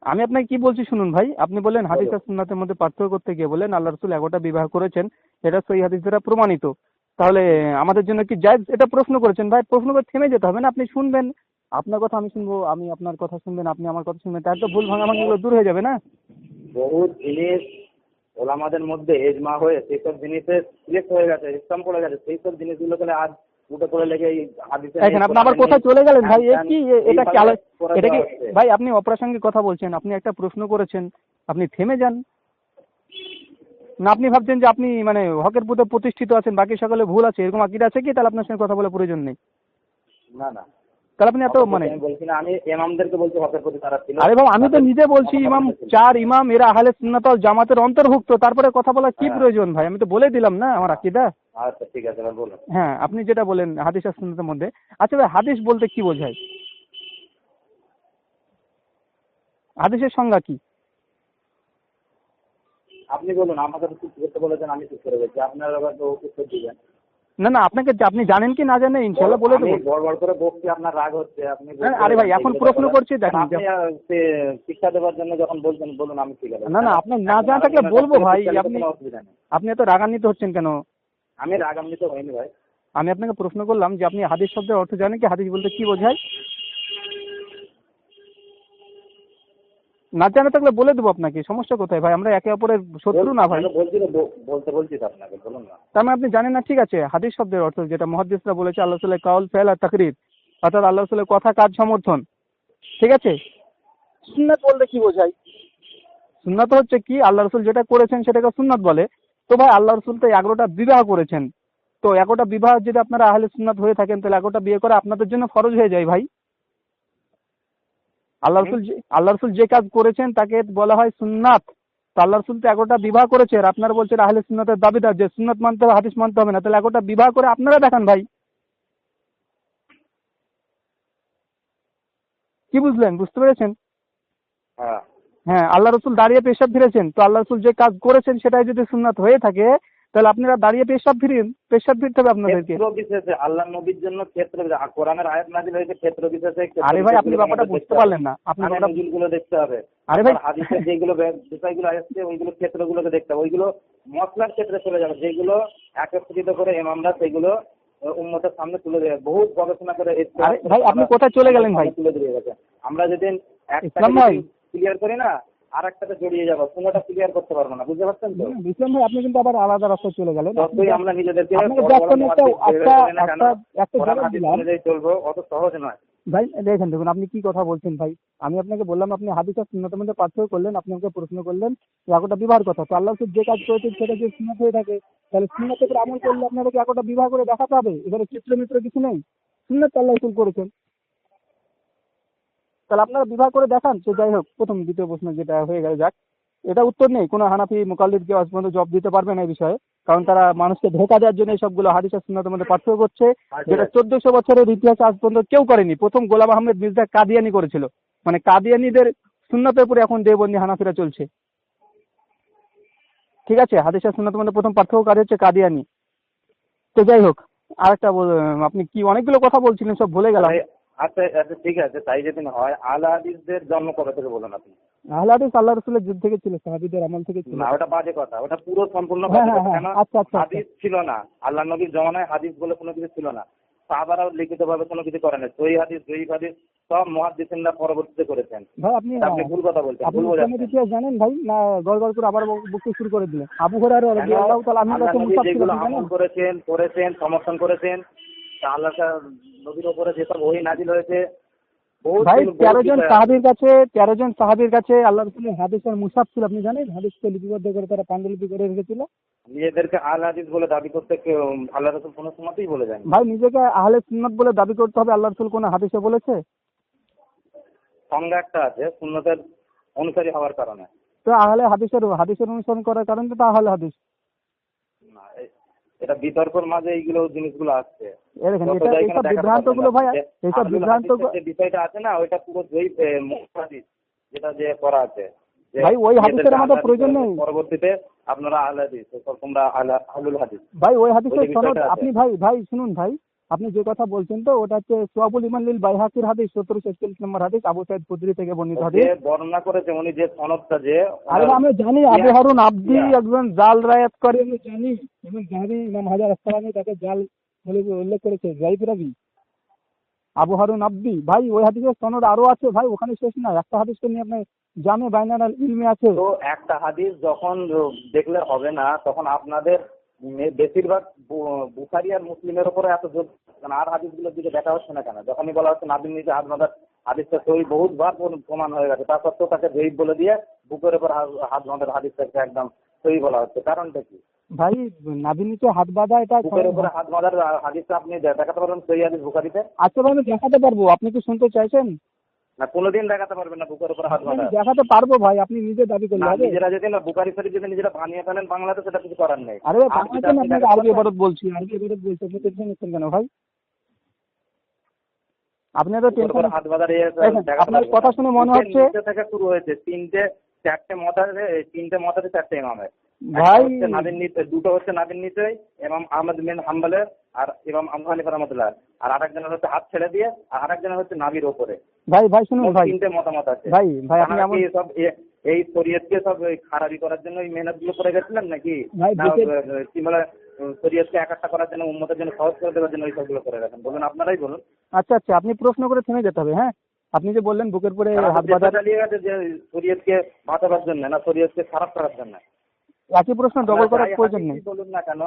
Speaker 1: আমি আপনাকে কি বলছি শুনুন ভাই আপনি বললেন হাদিস আর সুন্নাতের মধ্যে পার্থক্য করতে গিয়ে বলেন আল্লাহ রসুল এগারোটা বিবাহ করেছেন এটা সই হাদিস দ্বারা প্রমাণিত। তাহলে আমাদের জন্য কি জায়েজ? এটা প্রশ্ন করেছেন ভাই প্রশ্ন করে থেমে যেতে হবে না আপনি শুনবেন। আপনার কথা আমি শুনব আমি আপনার কথা শুনবেন আপনি আমার কথা শুনবেন তাহলে তো ভুল ভাঙাভাঙিগুলো দূর হয়ে যাবে না?
Speaker 2: বহু জিনিস ওলামাদের মধ্যে এজমা হয়ে সেই সব জিনিসে সিলেক্ট হয়ে গেছে ইসলাম পড়ে গেছে সেই সব জিনিসগুলোকে আজ উঠে পড়ে লেগে এই হাদিসে
Speaker 1: দেখেন আপনি আবার কোথায় চলে গেলেন? ভাই এ কি এটা কি
Speaker 2: এইভাবে
Speaker 1: আলো-
Speaker 2: করে
Speaker 1: এটা কি ভাই আপনি অপ্রাসঙ্গিক কথা বলছেন আপনি একটা প্রশ্ন করেছেন আপনি থেমে যান। না আপনি ভাবছেন যে আপনি মানে হকের পুতে প্রতিষ্ঠিত আছেন বাকি সকলে ভুল আছে এরকম আকিদা আছে কি? তাহলে আপনার সঙ্গে কথা বলার প্রয়োজন নেই।
Speaker 2: না না।
Speaker 1: তাহলে আপনি এত মানে
Speaker 2: বলছি না আমি এমামদেরকে বলছি হকের প্রতি তারা ছিল।
Speaker 1: আরে বাবা আমি তো নিজে বলছি ইমাম চার ইমাম এরা আহলে সুন্নাত ওয়াল জামাতের অন্তর্ভুক্ত তারপরে কথা বলার কি
Speaker 2: হ্যাঁ।
Speaker 1: প্রয়োজন ভাই? আমি তো বলে দিলাম না আমার আকিদা।
Speaker 2: আচ্ছা ঠিক আছে বলুন।
Speaker 1: হ্যাঁ আপনি যেটা বলেন হাদিস আর সুন্নাতের মধ্যে। আচ্ছা ভাই হাদিস বলতে কি বোঝায়? হাদিসের সংজ্ঞা কি?
Speaker 2: আপনি বলুন তো চুপ করতে বলেছেন আমি চুপ করে গেছি আপনারা তো উত্তর দিবেন।
Speaker 1: না না আপনাকে আপনি জানেন কি না জানেন ইনশাল্লাহ বলে দেবো।
Speaker 2: বড় করে বকছি আপনার রাগ হচ্ছে আপনি
Speaker 1: হ্যাঁ, আরে ভাই, এখন প্রশ্ন করছি, দেখেন,
Speaker 2: শিক্ষা দেওয়ার জন্য যখন বলছেন বলুন আমি ঠিক আছে।
Speaker 1: না, না, আপনি না জানা থাকলে বলব ভাই, আপনি-
Speaker 2: অসুবিধা নেই।
Speaker 1: আপনি এত রাগান্বিত হচ্ছেন কেন?
Speaker 2: আমি রাগান্বিত হইনি ভাই।
Speaker 1: আমি আপনাকে প্রশ্ন করলাম যে আপনি হাদিস শব্দের অর্থ জানেন কি? হাদিস বলতে কি বোঝায়? না জানা থাকলে বলে দেবো আপনাকে সমস্যা কোথায় ভাই? আমরা একে অপরের শত্রু না ভাই।
Speaker 2: আমি বলছি তো, ব- বলতে বলছি আপনাকে বলুন না।
Speaker 1: তার মানে আপনি জানেন না ঠিক আছে হাদিস শব্দের অর্থ যেটা মহাদিসরা বলেছে আল্লাহ রসুলের কাউল ফেল আর তাকরির অর্থাৎ আল্লাহ রসুলের কথা কাজ সমর্থন। ঠিক আছে? সুন্নাত বলতে কি বোঝায়? সুন্নাত হচ্ছে কি আল্লাহ রসুল যেটা করেছেন সেটাকে সুন্নাত বলে। তো ভাই আল্লাহ রসুল তো এগারোটা বিবাহ করেছেন। তো এগারোটা বিবাহ যদি আপনারা আহলে সুন্নাত হয়ে থাকেন তাহলে এগারোটা বিয়ে করা আপনাদের জন্য ফরজ হয়ে যায় ভাই। আল্লাহ রসুল আল্লাহ রসুল যে কাজ করেছেন তাকে বলা হয় সুন্নাত। আল্লাহ রসুল তো এগারোটা বিবাহ করেছে আর আপনারা বলছেন আহলে সুন্নাতের দাবিদার যে সুন্নাত মানতে হবে হাদিস মানতে হবে না। তাহলে এগারোটা বিবাহ করে আপনারা দেখান ভাই। কি বুঝলেন? বুঝতে পেরেছেন?
Speaker 2: হ্যাঁ।
Speaker 1: হ্যাঁ আল্লাহ রসুল দাঁড়িয়ে পেশাব ফিরেছেন। তো আল্লাহ রসুল যে কাজ করেছেন সেটাই যদি সুন্নাত হয়ে থাকে তাহলে আপনারা দাঁড়িয়ে পেশাব ফিরিন পেশাব ফিরতে হবে আপনাদেরকে।
Speaker 2: ক্ষেত্র বিশেষে আল্লাহ নবীর জন্য ক্ষেত্র কোরআনের আয়াত নাজিল হয়েছে ক্ষেত্র বিশেষে
Speaker 1: আরে ভাই আপনি ব্যাপারটা বুঝতে পারলেন না। আপনি
Speaker 2: নজিলগুলো দেখতে হবে।
Speaker 1: আরে ভাই।
Speaker 2: আর হাদিসের যেগুলো বিষয়গুলো আসছে ওইগুলো ক্ষেত্রগুলোকে দেখতে হবে। ওইগুলো মশলার ক্ষেত্রে চলে যাবে। যেগুলো একত্রিত করে এমামরা সেগুলো আহ, উম্মতের সামনে তুলে দেবে। বহু গবেষণা করে
Speaker 1: ভাই, আপনি কোথায় চলে গেলেন ভাই?
Speaker 2: তুলে দিয়ে গেছে। আমরা যেদিন
Speaker 1: ভাই।
Speaker 2: ক্লিয়ার করি না আর একটাতে জড়িয়ে যাব কোনোটা ক্লিয়ার করতে পারব না বুঝতে পারছেন তো?
Speaker 1: ভাই আপনি কিন্তু আবার আলাদা রাস্তায় চলে গেলেন।
Speaker 2: যতই আমরা নিজেদেরকে চলবো অত সহজ নয়।
Speaker 1: ভাই দেখেন দেখুন আপনি কি কথা বলছেন ভাই? আমি আপনাকে বললাম আপনি হাদিস মধ্যে পার্থক্য করলেন আপনি আমাকে প্রশ্ন করলেন যে একটা বিবাহের কথা। তো আল্লাহ যে কাজ করেছেন সেটা যদি সুন্নত হয়ে থাকে তাহলে উপর আমল করলে আপনাদেরকে একটা বিবাহ করে দেখাতে হবে এবারে চিত্র মিত্র কিছু নেই। সুন্নত আল্লাহ করেছেন। তাহলে আপনারা বিবাহ করে দেখান তো যাই হোক প্রথম দ্বিতীয় প্রশ্ন যেটা হয়ে গেল যাক। এটা উত্তর নেই কোনো হানাফি মুকাল্লিদ কেউ আজ পর্যন্ত জব দিতে পারবে না এই বিষয়ে কারণ তারা মানুষকে ধোকা দেওয়ার জন্য সবগুলো হাদিস সুন্নতের মধ্যে পার্থক্য করছে যেটা চোদ্দশো বছরের ইতিহাসে আজ পর্যন্ত কেউ করেনি। প্রথম গোলাম আহমেদ মির্জা কাদিয়ানি করেছিল। মানে কাদিয়ানিদের সুন্নতের উপরে এখন দেবন্দি হানাফিরা চলছে। ঠিক আছে হাদিস আর মধ্যে প্রথম পার্থক্যকারী হচ্ছে কাদিয়ানি। তো যাই হোক আরেকটা আপনি কি অনেকগুলো কথা বলছিলেন সব ভুলে গেলাম।
Speaker 2: আচ্ছা আচ্ছা ঠিক আছে তাই যদি হয় আল হাদিসদের জন্ম কবে থেকে বলুন আপনি?
Speaker 1: হাদিস আল্লাহ রসুলের যুগ থেকে ছিল সাহাবিদের আমল থেকে ছিল।
Speaker 2: না ওটা বাজে কথা ওটা পুরো সম্পূর্ণ
Speaker 1: হ্যাঁ, হ্যাঁ, হ্যাঁ, আচ্ছা, আচ্ছা, আচ্ছা।
Speaker 2: হাদিস ছিল না। আল্লাহ নবীর জমানায় হাদিস বলে কোনো কিছু ছিল না। সাহাবারাও লিখিত ভাবে কোনো কিছু করে না সই হাদিস জয়ী হাদিস সব মহাদিসিনরা পরবর্তীতে করেছেন।
Speaker 1: ভাই আপনি
Speaker 2: আপনি ভুল কথা বলছেন ভুল বোঝাচ্ছেন।
Speaker 1: ইতিহাস জানেন ভাই? না গড় গড় করে আবার বকতে শুরু করে দিলেন। আবু
Speaker 2: কেন?
Speaker 1: রাদিয়াল্লাহু তাআলা কাছে
Speaker 2: করেছেন করেছেন সমর্থন করেছেন আল্লাহ নবীর উপরে যেসব ওহি নাজিল হয়েছে
Speaker 1: ভাই তেরো জন সাহাবির কাছে তেরো জন সাহাবির কাছে আল্লাহ রসুলের হাদিসের মুসাফ ছিল আপনি জানেন? হাদিসকে লিপিবদ্ধ করে তারা পাণ্ডুলিপি করে রেখেছিল।
Speaker 2: নিজেদেরকে আল হাদিস বলে দাবি করতে আল্লাহ রসুল কোনো সময়তেই বলে যায়নি।
Speaker 1: ভাই নিজেকে আহলে সুন্নত বলে দাবি করতে হবে আল্লাহ রসুল কোন হাদিসে বলেছে?
Speaker 2: সংজ্ঞা একটা আছে সুন্নতের অনুসারী হওয়ার কারণে।
Speaker 1: তো আহলে হাদিসের হাদিসের অনুসরণ করার কারণে তো আহলে হাদিস।
Speaker 2: না, এটা বিতর্কের মাঝে এইগুলো জিনিসগুলো আসছে।
Speaker 1: এইসব
Speaker 2: বিভ্রান্তগুলো
Speaker 1: ভাই এইসব বিভ্রান্ত
Speaker 2: বিষয়টা আছে না ওইটা পুরো হাদিস যেটা যে করা আছে।
Speaker 1: ভাই, ওই হাদিসের আমাদের প্রয়োজন নেই।
Speaker 2: পরবর্তীতে আপনারা আহলে হাদিস তোমরা আহলে- আহলুল হাদিস।
Speaker 1: ভাই ওই হাদিসের সনদ আপনি ভাই ভাই শুনুন ভাই আপনি যে কথা বলছেন তো ওটা হচ্ছে সোয়াবুল ইমান লিল বাইহাকির হাদিস সত্তর ছেচল্লিশ নম্বর হাদিস আবু সাইদ খুদরি থেকে বর্ণিত হাদিস।
Speaker 2: বর্ণনা করেছে উনি যে সনদটা যে
Speaker 1: আরে আমি জানি আবু হারুন আব্দি একজন জাল রায়াত করে আমি জানি এবং জাহাবি ইমাম হাজার আসসালামি তাকে জাল বলে উল্লেখ করেছে জাইফ রাবি আবু হারুন আব্দি ভাই ওই হাদিসের সনদ আরও আছে ভাই ওখানে শেষ না একটা হাদিসকে নিয়ে আপনার জামে বাইনাল ইলমে আছে।
Speaker 2: তো একটা হাদিস যখন দেখলে হবে না তখন আপনাদের বেশিরভাগ বুখারি আর মুসলিমের উপরে এত জোর কেন? আর হাদিসগুলোর দিকে দেখা হচ্ছে না কেন? যখনই বলা হচ্ছে নাবিন নিচে হাত বাঁধার হাদিসটা সই বহুতবার প্রম- প্রমাণ হয়ে গেছে। তা সত্ত্বেও তাকে জয়ীব বলে দিয়ে বুকের উপর হাত বাঁধার হাদিসটাকে একদম সই বলা হচ্ছে। কারণটা কি?
Speaker 1: ভাই নাভি নিচে হাত বাঁধা এটা
Speaker 2: বুকের উপরে হাত বাঁধার হাদিসটা আপনি দেখাতে পারবেন সই হাদিস বুখারিতে?
Speaker 1: আচ্ছা ভাই আমি দেখাতে পারব। আপনি কি শুনতে চাইছেন?
Speaker 2: না কোনোদিন দেখাতে পারবেন না বুকের উপরে হাত বাঁধা।
Speaker 1: দেখাতে পারব ভাই আপনি নিজে দাবি
Speaker 2: নিজেরা যদি না শরীফ যদি নিজেরা বানিয়ে ফেলেন বাংলাতে সেটা কিছু করার নেই।
Speaker 1: আরে বাংলাতে আপনাকে আরবি বলছি আরবি বলছি আপনি টেনশন নিচ্ছেন কেন ভাই? আপনি তো
Speaker 2: বুকের
Speaker 1: টেনশন
Speaker 2: হাত ইয়ে
Speaker 1: আপনার কথা শুনে মনে হচ্ছে-
Speaker 2: থেকে শুরু হয়েছে তিনটে চারটে মতাতে তিনটে মতাতে চারটে ইমামের
Speaker 1: ভাই।
Speaker 2: নাবিন নিচে দুটো হচ্ছে নাবিন ইমাম আহমদ বিন হাম্বলের আর ইমাম আবু হানিফা রহমতুল্লাহ। আর আরেকজনের হচ্ছে হাত ছেড়ে দিয়ে আর আরেকজনের হচ্ছে নাবির ওপরে।
Speaker 1: ভাই ভাই শুনুন ভাই।
Speaker 2: তিনটে মতামত আছে।
Speaker 1: ভাই ভাই আপনি এমন
Speaker 2: সব এই শরীয়তকে সব খারাপি করার জন্য এই মেহনতগুলো করে গেছিলেন নাকি?
Speaker 1: ভাই,
Speaker 2: কি বলে শরীয়তকে একাট্টা করার জন্য উন্মতের জন্য সহজ করে দেওয়ার জন্য এই সবগুলো করে গেছেন। বলুন আপনারাই বলুন।
Speaker 1: আচ্ছা আচ্ছা আপনি প্রশ্ন করে থেমে যেতে হবে হ্যাঁ? আপনি যে বললেন বুকের পরে হাত বাঁধার
Speaker 2: চালিয়ে গেছে যে শরীয়তকে বাঁচাবার জন্য না শরীয়তকে খারাপ করার জন্য।
Speaker 1: একই প্রশ্ন ডবল করার প্রয়োজন নেই।
Speaker 2: বলুন না কেন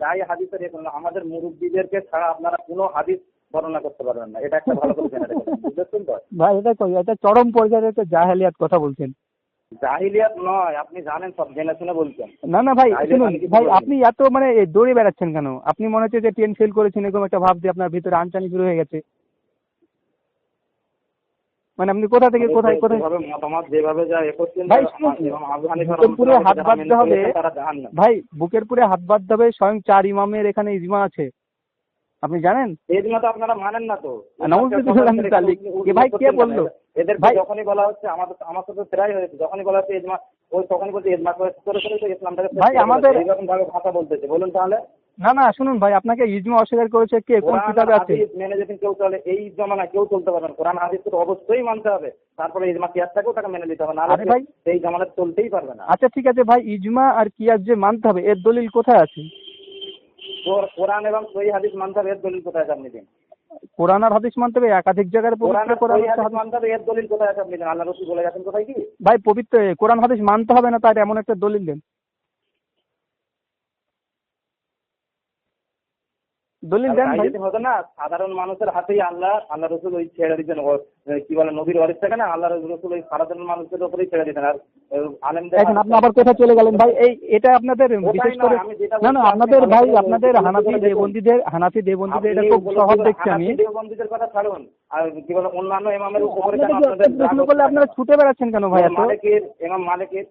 Speaker 2: যাই হাদিসের এ করুন, আমাদের মুরব্বীদেরকে ছাড়া আপনারা কোনো হাদিস বর্ণনা করতে পারবেন না। এটা একটা ভালো করে জেনে রাখবেন বুঝেছেন তো?
Speaker 1: ভাই এটা কই? এটা চরম পর্যায়ে একটা জাহেলিয়াত কথা বলছেন।
Speaker 2: জাহিলিয়াত নয় আপনি জানেন সব জেনে শুনে বলছেন।
Speaker 1: না না ভাই শুনুন ভাই আপনি এত মানে দৌড়ে বেড়াচ্ছেন কেন? আপনি মনে হচ্ছে যে টেন ফেল করেছেন এরকম একটা ভাব দিয়ে আপনার ভিতরে আনচানি শুরু হয়ে গেছে। মানে আপনি কোথা থেকে কোথায় কোথায়
Speaker 2: মতামত যেভাবে যা
Speaker 1: ভাই, পুরে হাত বাঁধতে হবে। ভাই বুকের পুরে হাত বাঁধতে হবে স্বয়ং চার ইমামের এখানে ইজমা আছে আপনি জানেন?
Speaker 2: এই তো আপনারা মানেন না তো।
Speaker 1: এ ভাই কে বলল?
Speaker 2: এদেরকে
Speaker 1: ভাই-
Speaker 2: যখনই বলা হচ্ছে আমাদের আমার সাথে প্রায় হয়েছে যখনই বলা হচ্ছে ইজমা ওই তখনই বলছে ইজমা করে করে তো ইসলামটাকে
Speaker 1: ভাই, আমাদের-
Speaker 2: দিয়েছে। এইরকম ভাবে ভাষা বলতেছে। বলুন তাহলে।
Speaker 1: না না শুনুন ভাই আপনাকে ইজমা অস্বীকার করেছে কে? কোন কিতাবে আছে?
Speaker 2: মেনে যদি কেউ চলে এই জমানা কেউ চলতে পারবে না। কোরআন হাদিস তো অবশ্যই মানতে হবে। তারপরে ইজমা কিয়াসটাকেও তাকে মেনে নিতে হবে?
Speaker 1: আরে
Speaker 2: নাহলে
Speaker 1: ভাই।
Speaker 2: সে এই জমানায় চলতেই পারবে না।
Speaker 1: আচ্ছা ঠিক আছে ভাই ইজমা আর কিয়াস যে মানতে হবে এর দলিল কোথায় আছে?
Speaker 2: কোরআন এবং সহি হাদিস মানতে হবে এর দলিল কোথায় আছে আপনি দিন?
Speaker 1: কোরআন আর হাদিস মানতে হবে একাধিক জায়গায় পবিত্র কোরআন
Speaker 2: হাদিস- মানতে হবে এর দলিল কোথায় আছে আপনি দিন? আল্লাহ রসুল বলে গেছেন কোথায় কি?
Speaker 1: ভাই পবিত্র কোরআন হাদিস মানতে হবে না তার এমন একটা দলিল দেন। দলিল দেন
Speaker 2: তাই
Speaker 1: ভাই।
Speaker 2: হতো না সাধারণ মানুষের হাতেই আল্লাহ আল্লাহ রসুল ওই ছেড়ে দিতেন কি বলে নবীর ওয়ারিস থাকে না আল্লাহ রসুল ওই সাধারণ মানুষের উপরেই ছেড়ে দিতেন। আর আলেমদের
Speaker 1: দেখেন আপনি আবার কোথায় চলে গেলেন ভাই? এই এটা আপনাদের বিশেষ করে না না আপনাদের ভাই আপনাদের হানাফি দেবন্দীদের হানাফি দেবন্দীদের এটা খুব সহজ দেখছি আমি।
Speaker 2: হানাফি দেওবন্দীদের কথা ছাড়ুন। আর কি বলে অন্যান্য ইমামের উপরে কেন
Speaker 1: আপনারা ছুটে বেড়াচ্ছেন কেন ভাই এত?
Speaker 2: মালিকের ইমাম মালিকের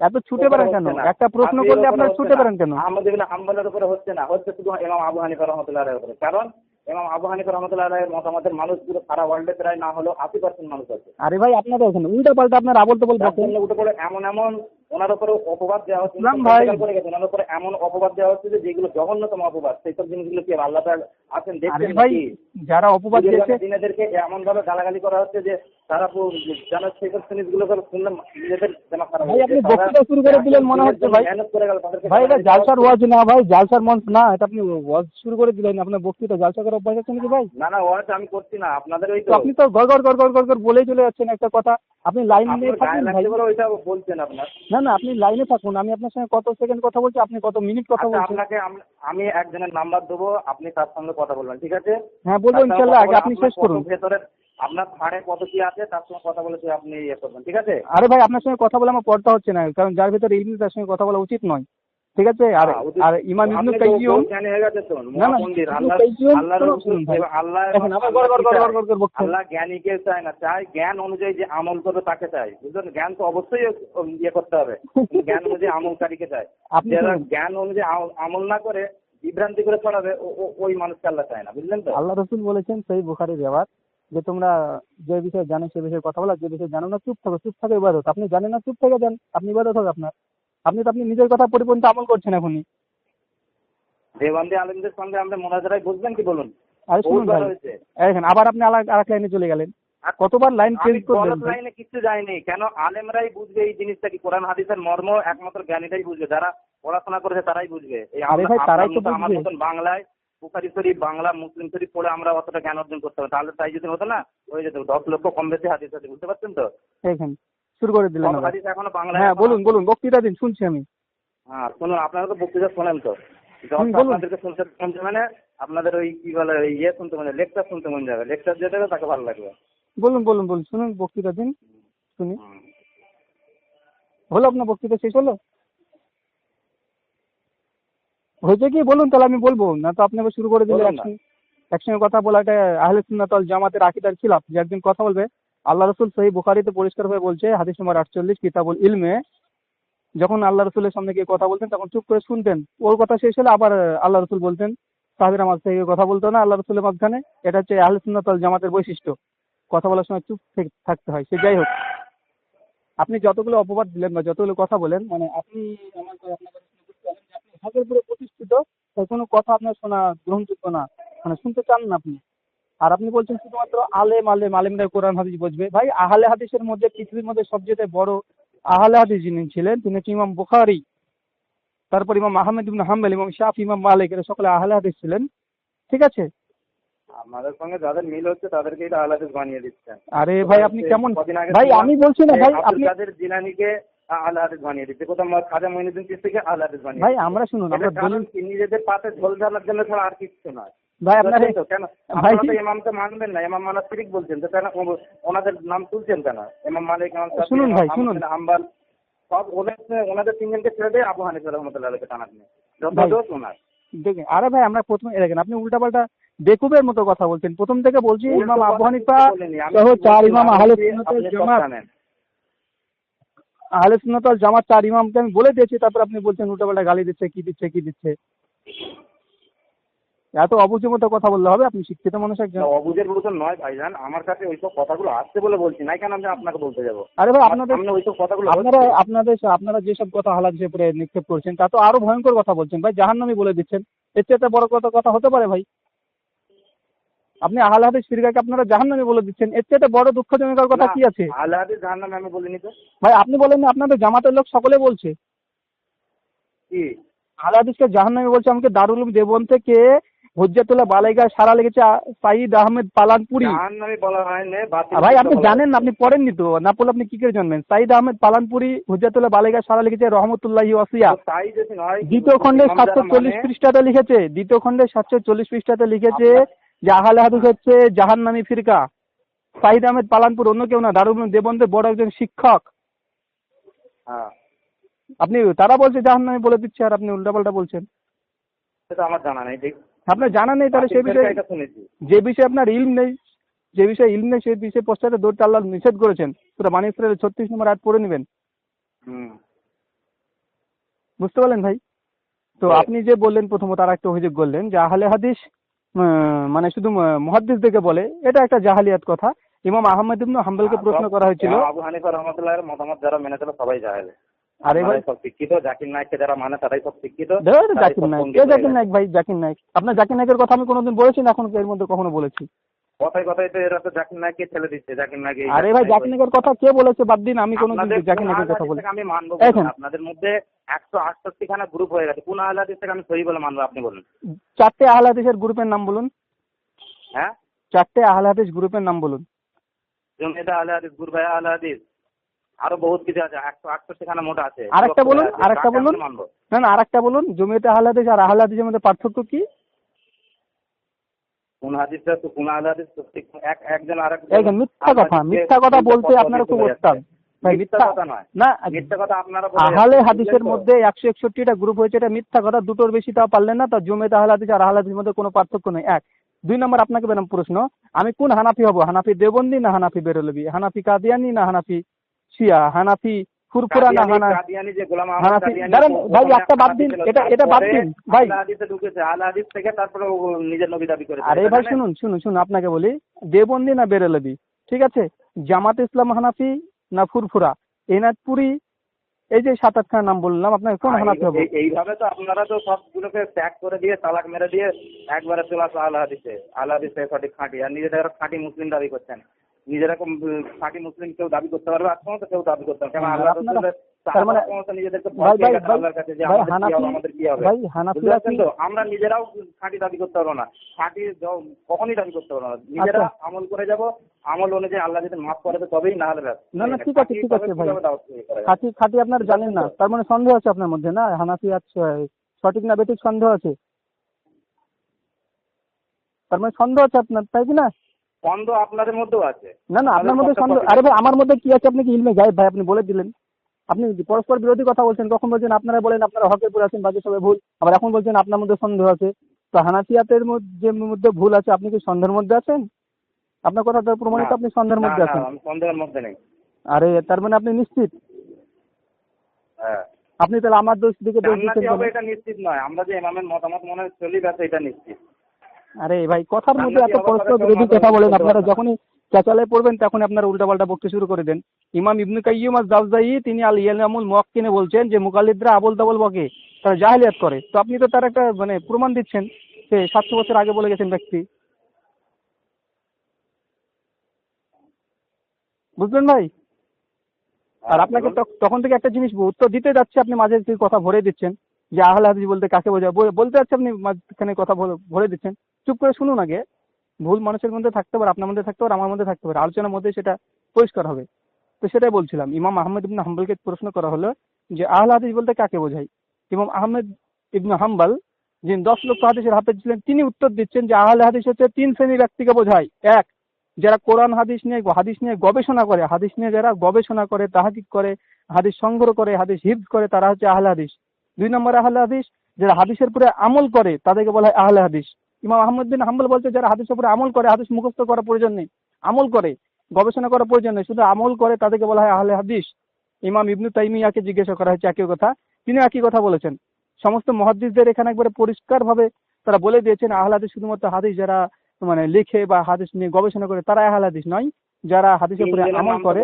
Speaker 1: এত ছুটে বেড়ান কেন? একটা প্রশ্ন করলে আপনার ছুটে বেড়ান কেন?
Speaker 2: আমাদের হাম্বলের উপরে হচ্ছে না। হচ্ছে শুধু ইমাম আবু হানিফা রহমতুল্লাহ উপরে। কারণ এমাম আবু হানিফা রহমতুল্লাহ মতামতের মানুষগুলো সারা ওয়ার্ল্ডে প্রায় না হলেও আশি পার্সেন্ট মানুষ আছে।
Speaker 1: আরে ভাই আপনাদের ওখানে উল্টা পাল্টা আপনার আবল তো
Speaker 2: জন্য পড়ে এমন এমন ওনার উপরে অপবাদ দেওয়া হচ্ছে
Speaker 1: ইসলাম
Speaker 2: করে গেছে, ওনার উপরে এমন অপবাদ দেওয়া হচ্ছে যে যেগুলো জঘন্যতম অপবাদ সেই সব জিনিসগুলো কি আল্লাহ আছেন দেখছেন নাকি?
Speaker 1: যারা অপবাদ দিয়েছে
Speaker 2: দিনেদেরকে এমন ভাবে গালাগালি করা হচ্ছে যে তারা পুরো সেই সব নিজেদের খারাপ
Speaker 1: ভাই, আপনি বক্তৃতা শুরু করে দিলেন মনে হচ্ছে ভাই। ভাই এটা জালসার ওয়াজ না ভাই জালসার মঞ্চ না এটা আপনি ওয়াজ শুরু করে দিলেন আপনার বক্তৃতা জালসা করার অভ্যাস আছে নাকি ভাই?
Speaker 2: না না ওয়াজ আমি করছি না আপনাদের ওই
Speaker 1: তো আপনি তো গড় গড় গড় গড় গড় বলেই চলে যাচ্ছেন একটা কথা। আপনি লাইন
Speaker 2: গায়ে
Speaker 1: থাকুন ভাই।
Speaker 2: ওইটা বলছেন আপনার।
Speaker 1: না না আপনি লাইনে থাকুন আমি আপনার সঙ্গে কত সেকেন্ড কথা বলছি আপনি কত মিনিট কথা
Speaker 2: আচ্ছা
Speaker 1: বলছেন।
Speaker 2: আপনাকে আমি একজনের নাম্বার দেবো আপনি তার সঙ্গে কথা বলবেন ঠিক আছে?
Speaker 1: হ্যাঁ বলব
Speaker 2: কথা
Speaker 1: আগে আপনি শেষ করুন।
Speaker 2: ভেতরে আপনার ভাড়ে কত কি আছে তার সঙ্গে কথা বলে আপনি ইয়ে করবেন ঠিক আছে?
Speaker 1: আরে ভাই আপনার সঙ্গে কথা বলে আমার পর্দা হচ্ছে না কারণ যার ভিতরে ইলমি তার সঙ্গে কথা বলা উচিত নয়। ঠিক আছে? আর
Speaker 2: হ্যাঁ,
Speaker 1: আর ইমাম ইবনু কাইয়্যিম না, না,
Speaker 2: আল্লাহ- জ্ঞানীকে চায় না চায় জ্ঞান অনুযায়ী যে আমল করবে তাকে চায়। বুঝলেন? জ্ঞান তো অবশ্যই ইয়ে করতে হবে। জ্ঞান অনুযায়ী আমলকারীকে চায়।
Speaker 1: আপনি
Speaker 2: যারা জ্ঞান অনুযায়ী আমল না করে বিভ্রান্তি করে ছড়াবে ওই মানুষকে আল্লাহ চায় না। বুঝলেন তো?
Speaker 1: আল্লাহ রসুল বলেছেন সেই বুখারির ব্যাপার যে তোমরা যে বিষয়ে জানো সে বিষয়ে কথা বলা যে বিষয়ে জানো না চুপ থাকো চুপ থাকো ইবাদত। আপনি জানেন না চুপ থেকে যান আপনি ইবাদত হবে আপনার। আপনি তো আপনি নিজের কথা পরিপন্থী আমল করছেন এখনই।
Speaker 2: দেওয়ান্দি আলমদের সঙ্গে আমরা মোনাজারায় বুঝবেন কি বলুন?
Speaker 1: আরে শুনুন ভাই দেখেন আবার আপনি আলাদা আরেক লাইনে চলে গেলেন। কতবার লাইন চেঞ্জ
Speaker 2: লাইনে কিছু যায়নি কেন আলেমরাই বুঝবে এই জিনিসটা কি? কোরআন হাদিসের মর্ম একমাত্র জ্ঞানীরাই বুঝবে যারা পড়াশোনা করেছে তারাই বুঝবে। এই
Speaker 1: আরে ভাই, তারাই তো
Speaker 2: আমার
Speaker 1: বুঝবে।
Speaker 2: মতন বাংলায় বুখারি শরীফ বাংলা মুসলিম শরীফ পড়ে আমরা অতটা জ্ঞান অর্জন করতে হবে তাহলে তাই যদি হতো না হয়ে যেত। দশ লক্ষ কম বেশি হাদিস আছে বুঝতে পারছেন তো?
Speaker 1: শুরু করে দিলেন হ্যাঁ বলুন বলুন বক্তৃতা দিন শুনছি আমি।
Speaker 2: হ্যাঁ শুনুন আপনারা তো বক্তৃতা শোনেন তো। যখন আপনাদেরকে শুনতে মন যাবে মানে আপনাদের ওই কি বলে ওই ইয়ে শুনতে মন যাবে লেকচার শুনতে মন যাবে। লেকচার তাকে ভালো লাগবে।
Speaker 1: বলুন বলুন বলুন শুনুন বক্তৃতা দিন শুনি। হলো আপনার বক্তৃতা শেষ হলো? হয়েছে কি? বলুন তাহলে আমি বলব। না তো আপনি শুরু করে দিলে। একসঙ্গে কথা বলা এটা আহলে সুন্নাতল জামাতের আকিদার খিলাফ। যে একদিন কথা বলবে আল্লাহ রসুল সহি বুখারিতে পরিষ্কার হয়ে বলছে, হাদিস নম্বর আটচল্লিশ, কিতাবুল ইলমে। যখন আল্লাহ রসুলের সামনে গিয়ে কথা বলতেন, তখন চুপ করে শুনতেন। ওর কথা শেষ হলে আবার আল্লাহ রসুল বলতেন, সাহাবিরা মাঝ থেকে কথা বলতো না আল্লাহ রসুলের মাঝখানে। এটা হচ্ছে আহলে সুন্নাতল জামাতের বৈশিষ্ট্য। কথা বলার সময় চুপ থেকে, থাকতে হয়। সে যাই হোক। আপনি যতগুলো অপবাদ দিলেন বা যতগুলো কথা বলেন মানে আপনি আমার প্রতিষ্ঠিত কোনো কথা আপনার শোনা গ্রহণযোগ্য না। মানে শুনতে চান না আপনি। আর আপনি বলছেন শুধুমাত্র আলেম আলেম আলেমরা কোরআন হাদিস বুঝবে। ভাই আহলে হাদিসের মধ্যে পৃথিবীর মধ্যে সবচেয়ে বড় আহলে হাদিস যিনি ছিলেন তিনি হচ্ছে ইমাম বুখারী তারপর ইমাম আহমেদ ইবনে হাম্বল ইমাম শাফি ইমাম মালিক এরা সকলে আহলে হাদিস ছিলেন। ঠিক আছে?
Speaker 2: আমাদের সঙ্গে যাদের মিল হচ্ছে তাদেরকে এটা আলাদা বানিয়ে দিচ্ছেন।
Speaker 1: আরে ভাই আপনি কেমন? ভাই আমি বলছি না ভাই আপনি
Speaker 2: কাদের জিলানিকে হাদিস বানিয়ে দিচ্ছে। কোথাও খাজা মঈনুদ্দিন চিস্তিকে হাদিস বানিয়ে
Speaker 1: ভাই আমরা শুনুন আমরা
Speaker 2: নিজেদের পাতে ঝোল ঝালার জন্য ছাড়া আর কিছু নয়।
Speaker 1: ভাই আপনার
Speaker 2: তো? কেন?
Speaker 1: ভাই
Speaker 2: আপনারা তো মানবেন না ইমাম মানা শিরিক বলছেন তো কেন ওনাদের নাম তুলছেন কেন? ইমাম মালিক ইমাম
Speaker 1: শুনুন ভাই, শুনুন।
Speaker 2: বিন সব ওদের ওনাদের তিনজনকে ছেড়ে দিয়ে আবু হানিফা রহমতুল্লাহ আলাইকে টানাটনি যত। দোষ ওনার।
Speaker 1: দেখেন আরে ভাই আমরা প্রথমে দেখেন আপনি উল্টাপাল্টা বেকুবের মতো কথা বলছেন। প্রথম থেকে বলছি ইমাম আবু হানিফা সহ চার ইমাম আহলে
Speaker 2: আপনি সব
Speaker 1: জামাত আহলে সুন্নাতুল জামাত চার ইমামকে আমি বলে দিয়েছি তারপর আপনি বলছেন উল্টাপাল্টা গালি দিচ্ছে কি দিচ্ছে কি দিচ্ছে। এত অবুঝের মতো কথা বললে হবে আপনি শিক্ষিত মানুষ একজন।
Speaker 2: অবুঝের মতো নয় ভাইজান আমার কাছে ওইসব কথাগুলো আসছে বলে বলছি না কেন আমি আপনাকে বলতে যাব?
Speaker 1: আরে ভাই আপনাদের
Speaker 2: ওইসব কথাগুলো
Speaker 1: আপনারা আপনাদের আপনারা যেসব কথা হালাত উপরে নিক্ষেপ করছেন তা তো আরও ভয়ঙ্কর কথা বলছেন। ভাই জাহান্নামি বলে দিচ্ছেন। এর চেয়ে বড় কত কথা হতে পারে ভাই। আপনি আহলে হাদিস ফিরকাকে আপনারা জাহান্নামি বলে দিচ্ছেন। এর চেয়ে বড় দুঃখজনকের কথা কি আছে?
Speaker 2: আহলে হাদিস জাহান্নামে আমি বলিনি তো।
Speaker 1: ভাই আপনি বলেন না আপনাদের জামাতের লোক সকলে বলছে।
Speaker 2: কি?
Speaker 1: আহলে হাদিসকে জাহান্নামি বলছে আমাকে দারুল দেবন থেকে হুজ্জাতুল্লাহ বালাইগা সারা লেগেছে সাঈদ আহমেদ পালানপুরি। ভাই আপনি জানেন না আপনি পড়েননি তো। না পড়লে আপনি কি করে জানবেন? সাঈদ আহমেদ পালানপুরি হুজ্জাতুল্লাহ বালাইগা সারা লিখেছে রহমতুল্লাহি ওয়াসিয়া। দ্বিতীয় খণ্ডে সাতশো চল্লিশ
Speaker 2: মানে-
Speaker 1: পৃষ্ঠাতে লিখেছে দ্বিতীয় খণ্ডে সাতশো চল্লিশ পৃষ্ঠাতে লিখেছে যে আহলে হাদিস হচ্ছে জাহান্নামী ফিরকা। সাঈদ আহমেদ পালানপুর অন্য কেউ না দারুল দেবন্দের বড় একজন শিক্ষক।
Speaker 2: হ্যাঁ।
Speaker 1: আপনি তারা বলছে জাহান জাহান্নামী বলে দিচ্ছে আর আপনি উল্টাপাল্টা বলছেন।
Speaker 2: সেটা আমার জানা নেই ঠিক
Speaker 1: আপনার জানা নেই তাহলে সে বিষয়ে যে বিষয়ে আপনার ইলম নেই যে বিষয়ে ইলম নেই সেই বিষয়ে পশ্চাতে দৌড়তে আল্লাহ নিষেধ করেছেন। পুরো বাণী ইসরায়েলের ছত্রিশ নম্বর আয়াত পড়ে নেবেন। বুঝতে পারলেন ভাই? তো
Speaker 2: হ্যাঁ।
Speaker 1: আপনি যে বললেন প্রথমত আর একটা অভিযোগ করলেন যে আহলে হাদিস মানে শুধু মহাদ্দিস দেখে বলে এটা একটা জাহালিয়াত কথা। ইমাম আহমদ ইবনু হাম্বলকে প্রশ্ন করা হয়েছিল
Speaker 2: আবু হানিফা রহমতুল্লাহের মতামত যারা মেনে চলে সবাই জাহেল।
Speaker 1: আরে ভাই।
Speaker 2: সব শিক্ষিত জাকির নায়ককে যারা মানে তারাই সব শিক্ষিত
Speaker 1: জাকির নায়ক। কে জাকির নায়ক ভাই? জাকির নায়ক। আপনার জাকির নায়কের কথা আমি কোনোদিন বলেছি না এখন এর মধ্যে কখনো বলেছি।
Speaker 2: কথায় কথায় তো এরা তো জাকির নায়ককে ছেলে দিচ্ছে জাকির নায়ক
Speaker 1: আরে ভাই জাকির নায়কের কথা কে বলেছে বাদ দিন আমি কোনোদিন জাকির নায়কের কথা বলি
Speaker 2: আমি মানবো। আপনাদের মধ্যে একশো আটষট্টি খানা গ্রুপ হয়ে গেছে। কোন থেকে আমি সহি বলে মানবো আপনি বলুন।
Speaker 1: চারটে আহলে হাদিসের গ্রুপের নাম বলুন।
Speaker 2: হ্যাঁ?
Speaker 1: চারটে আহলে হাদিস গ্রুপের নাম বলুন।
Speaker 2: জমিয়তে আহলে হাদিস আহলে হাদিস আরও বহুত কিছু আছে একশো আটষট্টি খানা মোটা আছে।
Speaker 1: আরেকটা বলুন, আরেকটা বলুন। না না আরেকটা বলুন আর মধ্যে পার্থক্য কি?
Speaker 2: কোন হাদিসটা তো কোন হাদিস এক একজন আরেক
Speaker 1: এই মিথ্যা কথা মিথ্যা কথা বলতে আপনারা খুব ওস্তাদ ভাই
Speaker 2: মিথ্যা
Speaker 1: মিথ্যা
Speaker 2: কথা নয়।
Speaker 1: না
Speaker 2: মিথ্যা কথা আপনারা বলে
Speaker 1: আহলে হাদিসের মধ্যে একশো একষট্টিটা গ্রুপ হয়েছে এটা মিথ্যা কথা দুটোর বেশি তা পারলেন না তা জমেতে আহলে হাদিস আর আহলে হাদিসের মধ্যে কোনো পার্থক্য নেই। এক দুই নম্বর আপনাকে বেরাম প্রশ্ন আমি কোন হানাফি হব? হানাফি দেবন্দি না হানাফি বেরলবি? হানাফি কাদিয়ানি না হানাফি শিয়া হানাফি ফুরফুরা না হানা হানাফি- দাঁড়ান, ভাই, একটা বাদ দিন, এটা- এটা বাদ দিন, ভাই।
Speaker 2: আহলে হাদিসে ঢুকেছে। আহলে হাদিস থেকে তারপরে নিজের নবী দাবি করেছে।
Speaker 1: আরে ভাই শুনুন শুনুন শুনুন আপনাকে বলি। দেবন্দি না বেরলবি ঠিক আছে? জামাত ইসলাম হানাফি না ফুরফুরা? এনাদপুরি এই যে সাত আটখানা নাম বললাম আপনাকে কোন হানাফি
Speaker 2: এই-
Speaker 1: হব
Speaker 2: এইভাবে তো আপনারা তো সবগুলোকে ত্যাগ করে দিয়ে তালাক মেরে দিয়ে একবারে চলে আসো আল্লাহ হাদিসে। আল্লাহ হাদিসে সঠিক খাঁটি আর নিজেদের খাঁটি মুসলিম দাবি করছেন। নিজেরা খাঁটি মুসলিম কেউ দাবি করতে পারবে আর সমস্ত কেউ দাবি করতে পারবে। আল্লাহ
Speaker 1: তার মানে-
Speaker 2: আমরা নিজেরাও খাঁটি দাবি করতে পারব না। খাঁটি কখনই দাবি করতে পারব না। নিজেরা
Speaker 1: আচ্ছা।
Speaker 2: আমল করে যাব আমল অনুযায়ী আল্লাহ যদি মাফ করে তবেই না হলে
Speaker 1: না, না, ঠিক আছে, ঠিক আছে ভাই। খাঁটি খাঁটি আপনার জানেন না। তার মানে সন্দেহ আছে আপনার মধ্যে না? হানাফি আছে সঠিক না বেঠিক সন্দেহ আছে? তার মানে সন্দেহ আছে আপনার তাই কি না?
Speaker 2: সন্দেহ আপনাদের মধ্যেও আছে।
Speaker 1: না না আপনার মধ্যে সন্দেহ আরে ভাই আমার মধ্যে কি আছে? আপনি কি ইলমে গায়েব? ভাই আপনি বলে দিলেন। আপনি পরস্পর বিরোধী কথা বলছেন কখন বলছেন আপনারা বলেন আপনারা হকের উপর আছেন বাকি সবাই ভুল। আবার এখন বলছেন আপনার মধ্যে সন্দেহ আছে। তো হানাফিয়াতের মধ্যে মধ্যে ভুল আছে আপনি কি সন্দেহের মধ্যে আছেন? আপনার প্রমাণিত আপনি সন্দেহের মধ্যে আছেন।
Speaker 2: আমি সন্দেহের মধ্যে নেই।
Speaker 1: আরে তার মানে আপনি নিশ্চিত?
Speaker 2: হ্যাঁ।
Speaker 1: আপনি তাহলে আমার দোষ দিকে দোষ দিচ্ছেন
Speaker 2: এটা নিশ্চিত নয়। আমরা যে ইমামের মতামত মনে চলি ব্যাস এটা নিশ্চিত।
Speaker 1: আরে ভাই কথার মধ্যে এত পরস্পর বিরোধী কথা বলেন আপনারা যখনই চেঁচালে পড়বেন তখন আপনারা উল্টাপাল্টা বকতে শুরু করে দেন। ইমাম ইবনু কাইয়ুম আজ জাওজাই তিনি আল ইয়ালামুল মুয়াক্কিনে বলছেন যে মুকাল্লিদরা আবল তাবল বকে তারা জাহেলিয়াত করে। তো আপনি তো তার একটা মানে প্রমাণ দিচ্ছেন যে সাতশো বছর আগে বলে গেছেন ব্যক্তি। বুঝলেন ভাই? আর আপনাকে তখ- তখন থেকে একটা জিনিস উত্তর দিতে যাচ্ছে আপনি মাঝে কথা ভরে দিচ্ছেন। যে আহলে হাদিস বলতে কাকে বোঝায়? বলতে যাচ্ছে আপনি মাঝখানে কথা ভরে- দিচ্ছেন। চুপ করে শুনুন আগে। ভুল মানুষের মধ্যে থাকতে পারে, আপনার মধ্যে থাকতে পারে, আমার মধ্যে থাকতে পারে। আলোচনার মধ্যে সেটা পরিষ্কার হবে। তো সেটাই বলছিলাম, ইমাম আহমেদ ইবনে হাম্বলকে প্রশ্ন করা হলো যে আহলে হাদিস বলতে কাকে বোঝায়? ইমাম আহমেদ ইবনে হাম্বল যিনি দশ লক্ষ হাদিসের হাফেজ ছিলেন, তিনি উত্তর দিচ্ছেন যে আহলে হাদিস হচ্ছে তিন শ্রেণির ব্যক্তিকে বোঝায়। এক, যারা কোরআন হাদিস নিয়ে হাদিস নিয়ে গবেষণা করে, হাদিস নিয়ে যারা গবেষণা করে, তাহাকিক করে, হাদিস সংগ্রহ করে, হাদিস হিফজ করে, তারা হচ্ছে আহলে হাদিস। দুই নম্বর আহলে হাদিস যারা হাদিসের উপরে আমল করে তাদেরকে বলা হয় আহলে হাদিস। ইমাম আহমদ বিন হাম্বল বলছে যারা হাদিসের উপরে আমল করে হাদিস মুখস্থ করার প্রয়োজন নেই। আমল করে গবেষণা করার প্রয়োজন নেই। শুধু আমল করে তাদেরকে বলা হয় আহলে হাদিস। ইমাম ইবনু তাইমিয়াকে জিজ্ঞাসা করা হয়েছে একই কথা। তিনি একই কথা বলেছেন। সমস্ত মহাদ্দিসদের এখানে একবারে পরিষ্কারভাবে তারা বলে দিয়েছেন আহল হাদিস শুধুমাত্র হাদিস যারা মানে লিখে বা হাদিস নিয়ে গবেষণা করে তারা আহল হাদিস নয়। যারা হাদিসের উপরে আমল করে